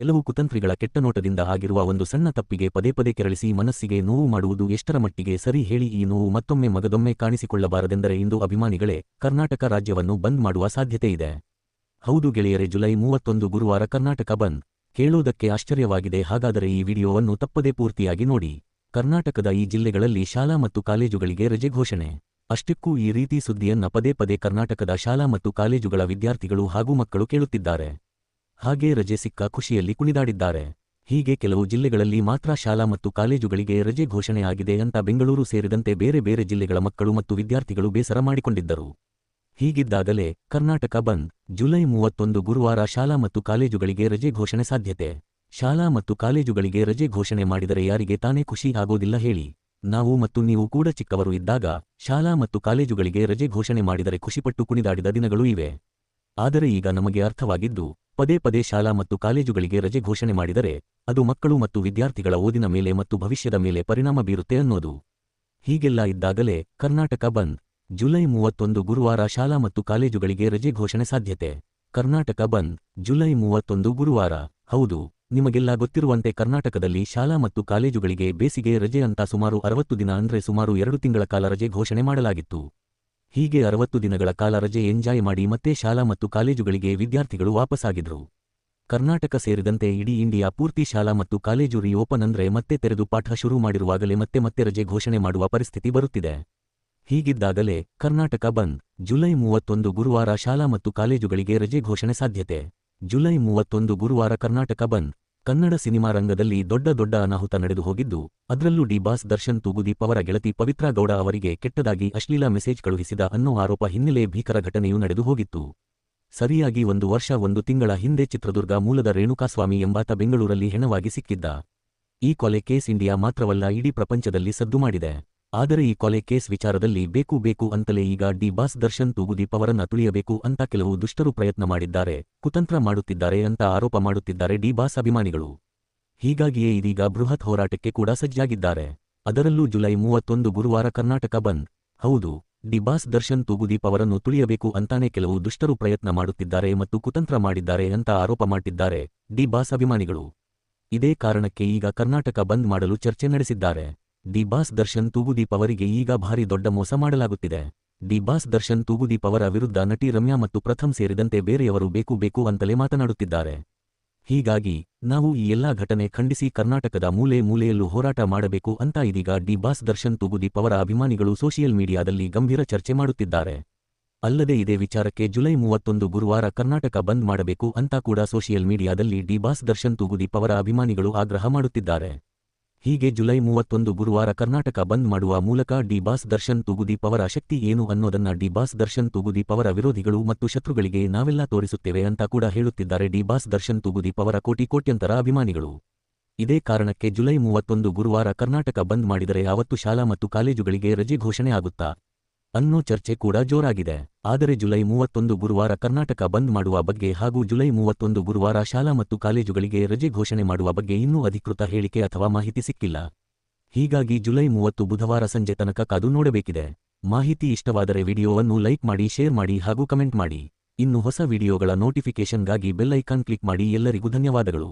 ಕೆಲವು ಕುತಂತ್ರಿಗಳ ಕೆಟ್ಟನೋಟದಿಂದ ಆಗಿರುವ ಒಂದು ಸಣ್ಣ ತಪ್ಪಿಗೆ ಪದೇ ಪದೇ ಕೆರಳಿಸಿ ಮನಸ್ಸಿಗೆ ನೋವು ಮಾಡುವುದು ಎಷ್ಟರ ಮಟ್ಟಿಗೆ ಸರಿ ಹೇಳಿ ಈ ನೋವು ಮತ್ತೊಮ್ಮೆ ಮಗದೊಮ್ಮೆ ಕಾಣಿಸಿಕೊಳ್ಳಬಾರದೆಂದರೆ ಇಂದು ಅಭಿಮಾನಿಗಳೇ ಕರ್ನಾಟಕ ರಾಜ್ಯವನ್ನು ಬಂದ್ ಮಾಡುವ ಸಾಧ್ಯತೆ ಇದೆ. ಹೌದು ಗೆಳೆಯರೆ, ಜುಲೈ ಮೂವತ್ತೊಂದು ಗುರುವಾರ ಕರ್ನಾಟಕ ಬಂದ್. ಕೇಳೋದಕ್ಕೆ ಆಶ್ಚರ್ಯವಾಗಿದೆ, ಹಾಗಾದರೆ ಈ ವಿಡಿಯೋವನ್ನು ತಪ್ಪದೇ ಪೂರ್ತಿಯಾಗಿ ನೋಡಿ. ಕರ್ನಾಟಕದ ಈ ಜಿಲ್ಲೆಗಳಲ್ಲಿ ಶಾಲಾ ಮತ್ತು ಕಾಲೇಜುಗಳಿಗೆ ರಜೆ ಘೋಷಣೆ. ಅಷ್ಟಕ್ಕೂ ಈ ರೀತಿ ಸುದ್ದಿಯನ್ನ ಪದೇ ಪದೇ ಕರ್ನಾಟಕದ ಶಾಲಾ ಮತ್ತು ಕಾಲೇಜುಗಳ ವಿದ್ಯಾರ್ಥಿಗಳು ಹಾಗೂ ಮಕ್ಕಳು ಕೇಳುತ್ತಿದ್ದಾರೆ. ಹಾಗೇ ರಜೆ ಸಿಕ್ಕ ಖುಷಿಯಲ್ಲಿ ಕುಣಿದಾಡಿದ್ದಾರೆ. ಹೀಗೆ ಕೆಲವು ಜಿಲ್ಲೆಗಳಲ್ಲಿ ಮಾತ್ರ ಶಾಲಾ ಮತ್ತು ಕಾಲೇಜುಗಳಿಗೆ ರಜೆ ಘೋಷಣೆಯಾಗಿದೆ ಅಂತ ಬೆಂಗಳೂರು ಸೇರಿದಂತೆ ಬೇರೆ ಬೇರೆ ಜಿಲ್ಲೆಗಳ ಮಕ್ಕಳು ಮತ್ತು ವಿದ್ಯಾರ್ಥಿಗಳು ಬೇಸರ ಮಾಡಿಕೊಂಡಿದ್ದರು. ಹೀಗಿದ್ದಾಗಲೇ ಕರ್ನಾಟಕ ಬಂದ್ ಜುಲೈ ಮೂವತ್ತೊಂದು ಗುರುವಾರ ಶಾಲಾ ಮತ್ತು ಕಾಲೇಜುಗಳಿಗೆ ರಜೆ ಘೋಷಣೆ ಸಾಧ್ಯತೆ. ಶಾಲಾ ಮತ್ತು ಕಾಲೇಜುಗಳಿಗೆ ರಜೆ ಘೋಷಣೆ ಮಾಡಿದರೆ ಯಾರಿಗೆ ತಾನೇ ಖುಷಿ ಆಗೋದಿಲ್ಲ ಹೇಳಿ. ನಾವು ಮತ್ತು ನೀವು ಕೂಡ ಚಿಕ್ಕವರು ಇದ್ದಾಗ ಶಾಲಾ ಮತ್ತು ಕಾಲೇಜುಗಳಿಗೆ ರಜೆ ಘೋಷಣೆ ಮಾಡಿದರೆ ಖುಷಿಪಟ್ಟು ಕುಣಿದಾಡಿದ ದಿನಗಳೂ ಇವೆ. ಆದರೆ ಈಗ ನಮಗೆ ಅರ್ಥವಾಗಿದ್ದು ಪದೇ ಪದೇ ಶಾಲಾ ಮತ್ತು ಕಾಲೇಜುಗಳಿಗೆ ರಜೆ ಘೋಷಣೆ ಮಾಡಿದರೆ ಅದು ಮಕ್ಕಳು ಮತ್ತು ವಿದ್ಯಾರ್ಥಿಗಳ ಓದಿನ ಮೇಲೆ ಮತ್ತು ಭವಿಷ್ಯದ ಮೇಲೆ ಪರಿಣಾಮ ಬೀರುತ್ತೆ ಅನ್ನೋದು. ಹೀಗೆಲ್ಲ ಇದ್ದಾಗಲೇ ಕರ್ನಾಟಕ ಬಂದ್. ಜುಲೈ ಮೂವತ್ತೊಂದು ಗುರುವಾರ ಶಾಲಾ ಮತ್ತು ಕಾಲೇಜುಗಳಿಗೆ ರಜೆ ಘೋಷಣೆ ಸಾಧ್ಯತೆ. ಕರ್ನಾಟಕ ಬಂದ್. ಜುಲೈ ಮೂವತ್ತೊಂದು ಗುರುವಾರ. ಹೌದು, ನಿಮಗೆಲ್ಲ ಗೊತ್ತಿರುವಂತೆ ಕರ್ನಾಟಕದಲ್ಲಿ ಶಾಲಾ ಮತ್ತು ಕಾಲೇಜುಗಳಿಗೆ ಬೇಸಿಗೆ ರಜೆ ಅಂತ ಸುಮಾರು ಅರವತ್ತು ದಿನ ಅಂದ್ರೆ ಸುಮಾರು ಎರಡು ತಿಂಗಳ ಕಾಲ ರಜೆ ಘೋಷಣೆ ಮಾಡಲಾಗಿತ್ತು. ಹೀಗೆ ಅರವತ್ತು ದಿನಗಳ ಕಾಲ ರಜೆ ಎಂಜಾಯ್ ಮಾಡಿ ಮತ್ತೆ ಶಾಲಾ ಮತ್ತು ಕಾಲೇಜುಗಳಿಗೆ ವಿದ್ಯಾರ್ಥಿಗಳು ವಾಪಸ್ಸಾಗಿದ್ರು ಕರ್ನಾಟಕ ಸೇರಿದಂತೆ ಇಡೀ ಇಂಡಿಯಾ ಪೂರ್ತಿ ಶಾಲಾ ಮತ್ತು ಕಾಲೇಜು ರಿಓಪನ್ ಅಂದ್ರೆ ಮತ್ತೆ ತೆರೆದು ಪಾಠ ಶುರು ಮಾಡಿರುವಾಗಲೇ ಮತ್ತೆ ಮತ್ತೆ ರಜೆ ಘೋಷಣೆ ಮಾಡುವ ಪರಿಸ್ಥಿತಿ ಬರುತ್ತಿದೆ. ಹೀಗಿದ್ದಾಗಲೇ ಕರ್ನಾಟಕ ಬಂದ್, ಜುಲೈ ಮೂವತ್ತೊಂದು ಗುರುವಾರ ಶಾಲಾ ಮತ್ತು ಕಾಲೇಜುಗಳಿಗೆ ರಜೆ ಘೋಷಣೆ ಸಾಧ್ಯತೆ. ಜುಲೈ ಮೂವತ್ತೊಂದು ಗುರುವಾರ ಕರ್ನಾಟಕ ಬಂದ್ ಕನ್ನಡ ಸಿನಿಮಾ ರಂಗದಲ್ಲಿ ದೊಡ್ಡ ದೊಡ್ಡ ಅನಾಹುತ ನಡೆದು ಹೋಗಿದ್ದು, ಅದರಲ್ಲೂ ಡಿ ಬಾಸ್ ದರ್ಶನ್ ತೂಗುದೀಪ್ ಅವರ ಗೆಳತಿ ಪವಿತ್ರಾ ಗೌಡ ಅವರಿಗೆ ಕೆಟ್ಟದಾಗಿ ಅಶ್ಲೀಲ ಮೆಸೇಜ್ ಕಳುಹಿಸಿದ ಅನ್ನೋ ಆರೋಪ ಹಿನ್ನೆಲೆ ಭೀಕರ ಘಟನೆಯೂ ನಡೆದು ಹೋಗಿತ್ತು. ಸರಿಯಾಗಿ ಒಂದು ವರ್ಷ ಒಂದು ತಿಂಗಳ ಹಿಂದೆ ಚಿತ್ರದುರ್ಗ ಮೂಲದ ರೇಣುಕಾಸ್ವಾಮಿ ಎಂಬಾತ ಬೆಂಗಳೂರಲ್ಲಿ ಹೆಣವಾಗಿ ಸಿಕ್ಕಿದ್ದ. ಈ ಕೊಲೆ ಕೇಸ್ ಇಂಡಿಯಾ ಮಾತ್ರವಲ್ಲ ಇಡೀ ಪ್ರಪಂಚದಲ್ಲಿ ಸದ್ದು ಮಾಡಿದೆ. ಆದರೆ ಈ ಕೊಲೆ ಕೇಸ್ ವಿಚಾರದಲ್ಲಿ ಬೇಕು ಬೇಕು ಅಂತಲೇ ಈಗ ಡಿ ಬಾಸ್ ದರ್ಶನ್ ತೂಗುದೀಪ್ ಅವರನ್ನ ತುಳಿಯಬೇಕು ಅಂತ ಕೆಲವು ದುಷ್ಟರು ಪ್ರಯತ್ನ ಮಾಡಿದ್ದಾರೆ, ಕುತಂತ್ರ ಮಾಡುತ್ತಿದ್ದಾರೆ ಅಂತ ಆರೋಪ ಮಾಡುತ್ತಿದ್ದಾರೆ ಡಿ ಬಾಸ್ ಅಭಿಮಾನಿಗಳು. ಹೀಗಾಗಿಯೇ ಇದೀಗ ಬೃಹತ್ ಹೋರಾಟಕ್ಕೆ ಕೂಡ ಸಜ್ಜಾಗಿದ್ದಾರೆ. ಅದರಲ್ಲೂ ಜುಲೈ ಮೂವತ್ತೊಂದು ಗುರುವಾರ ಕರ್ನಾಟಕ ಬಂದ್. ಹೌದು, ಡಿ ಬಾಸ್ ದರ್ಶನ್ ತೂಗುದೀಪ್ ಅವರನ್ನು ತುಳಿಯಬೇಕು ಅಂತಾನೆ ಕೆಲವು ದುಷ್ಟರು ಪ್ರಯತ್ನ ಮಾಡುತ್ತಿದ್ದಾರೆ ಮತ್ತು ಕುತಂತ್ರ ಮಾಡಿದ್ದಾರೆ ಅಂತ ಆರೋಪ ಮಾಡಿದ್ದಾರೆ ಡಿ ಬಾಸ್ ಅಭಿಮಾನಿಗಳು. ಇದೇ ಕಾರಣಕ್ಕೆ ಈಗ ಕರ್ನಾಟಕ ಬಂದ್ ಮಾಡಲು ಚರ್ಚೆ ನಡೆಸಿದ್ದಾರೆ. ಡಿ ಬಾಸ್ ದರ್ಶನ್ ತೂಗುದೀಪ್ ಅವರಿಗೆ ಈಗ ಭಾರಿ ದೊಡ್ಡ ಮೋಸ ಮಾಡಲಾಗುತ್ತಿದೆ. ದಿ ಬಾಸ್ ದರ್ಶನ್ ತೂಗುದೀಪ್ ಅವರ ವಿರುದ್ಧ ನಟಿ ರಮ್ಯಾ ಮತ್ತು ಪ್ರಥಮ್ ಸೇರಿದಂತೆ ಬೇರೆಯವರು ಬೇಕು ಬೇಕು ಅಂತಲೇ ಮಾತನಾಡುತ್ತಿದ್ದಾರೆ. ಹೀಗಾಗಿ, ನಾವು ಈ ಎಲ್ಲಾ ಘಟನೆ ಖಂಡಿಸಿ ಕರ್ನಾಟಕದ ಮೂಲೆ ಮೂಲೆಯಲ್ಲೂ ಹೋರಾಟ ಮಾಡಬೇಕು ಅಂತ ಇದೀಗ ಡಿ ಬಾಸ್ ದರ್ಶನ್ ತೂಗುದೀಪ್ ಅವರ ಅಭಿಮಾನಿಗಳು ಸೋಷಿಯಲ್ ಮೀಡಿಯಾದಲ್ಲಿ ಗಂಭೀರ ಚರ್ಚೆ ಮಾಡುತ್ತಿದ್ದಾರೆ. ಅಲ್ಲದೆ ಇದೇ ವಿಚಾರಕ್ಕೆ ಜುಲೈ ಮೂವತ್ತೊಂದು ಗುರುವಾರ ಕರ್ನಾಟಕ ಬಂದ್ ಮಾಡಬೇಕು ಅಂತ ಕೂಡ ಸೋಷಿಯಲ್ ಮೀಡಿಯಾದಲ್ಲಿ ಡಿ ಬಾಸ್ ದರ್ಶನ್ ತೂಗುದೀಪ್ ಅವರ ಅಭಿಮಾನಿಗಳು ಆಗ್ರಹ ಮಾಡುತ್ತಿದ್ದಾರೆ. ಹೀಗೆ ಜುಲೈ ಮೂವತ್ತೊಂದು ಗುರುವಾರ ಕರ್ನಾಟಕ ಬಂದ್ ಮಾಡುವ ಮೂಲಕ ಡಿ ಬಾಸ್ ದರ್ಶನ್ ತೂಗುದೀಪ್ ಅವರ ಶಕ್ತಿ ಏನು ಅನ್ನೋದನ್ನ ಡಿ ಬಾಸ್ ದರ್ಶನ್ ತೂಗುದೀಪ್ ಅವರ ವಿರೋಧಿಗಳು ಮತ್ತು ಶತ್ರುಗಳಿಗೆ ನಾವೆಲ್ಲ ತೋರಿಸುತ್ತೇವೆ ಅಂತ ಕೂಡ ಹೇಳುತ್ತಿದ್ದಾರೆ ಡಿ ಬಾಸ್ ದರ್ಶನ್ ತೂಗುದೀಪ್ ಅವರ ಕೋಟಿ ಕೋಟ್ಯಂತರ ಅಭಿಮಾನಿಗಳು. ಇದೇ ಕಾರಣಕ್ಕೆ ಜುಲೈ ಮೂವತ್ತೊಂದು ಗುರುವಾರ ಕರ್ನಾಟಕ ಬಂದ್ ಮಾಡಿದರೆ ಅವತ್ತು ಶಾಲಾ ಮತ್ತು ಕಾಲೇಜುಗಳಿಗೆ ರಜೆ ಘೋಷಣೆ ಆಗುತ್ತಾ ಅನ್ನೋ ಚರ್ಚೆ ಕೂಡ ಜೋರಾಗಿದೆ. ಆದರೆ ಜುಲೈ ಮೂವತ್ತೊಂದು ಗುರುವಾರ ಕರ್ನಾಟಕ ಬಂದ್ ಮಾಡುವ ಬಗ್ಗೆ ಹಾಗೂ ಜುಲೈ ಮೂವತ್ತೊಂದು ಗುರುವಾರ ಶಾಲಾ ಮತ್ತು ಕಾಲೇಜುಗಳಿಗೆ ರಜೆ ಘೋಷಣೆ ಮಾಡುವ ಬಗ್ಗೆ ಇನ್ನೂ ಅಧಿಕೃತ ಹೇಳಿಕೆ ಅಥವಾ ಮಾಹಿತಿ ಸಿಕ್ಕಿಲ್ಲ. ಹೀಗಾಗಿ ಜುಲೈ ಮೂವತ್ತು ಬುಧವಾರ ಸಂಜೆ ತನಕ ಕಾದು ನೋಡಬೇಕಿದೆ. ಮಾಹಿತಿ ಇಷ್ಟವಾದರೆ ವಿಡಿಯೋವನ್ನು ಲೈಕ್ ಮಾಡಿ, ಶೇರ್ ಮಾಡಿ ಹಾಗೂ ಕಮೆಂಟ್ ಮಾಡಿ. ಇನ್ನು ಹೊಸ ವಿಡಿಯೋಗಳ ನೋಟಿಫಿಕೇಷನ್ಗಾಗಿ ಬೆಲ್ ಐಕಾನ್ ಕ್ಲಿಕ್ ಮಾಡಿ. ಎಲ್ಲರಿಗೂ ಧನ್ಯವಾದಗಳು.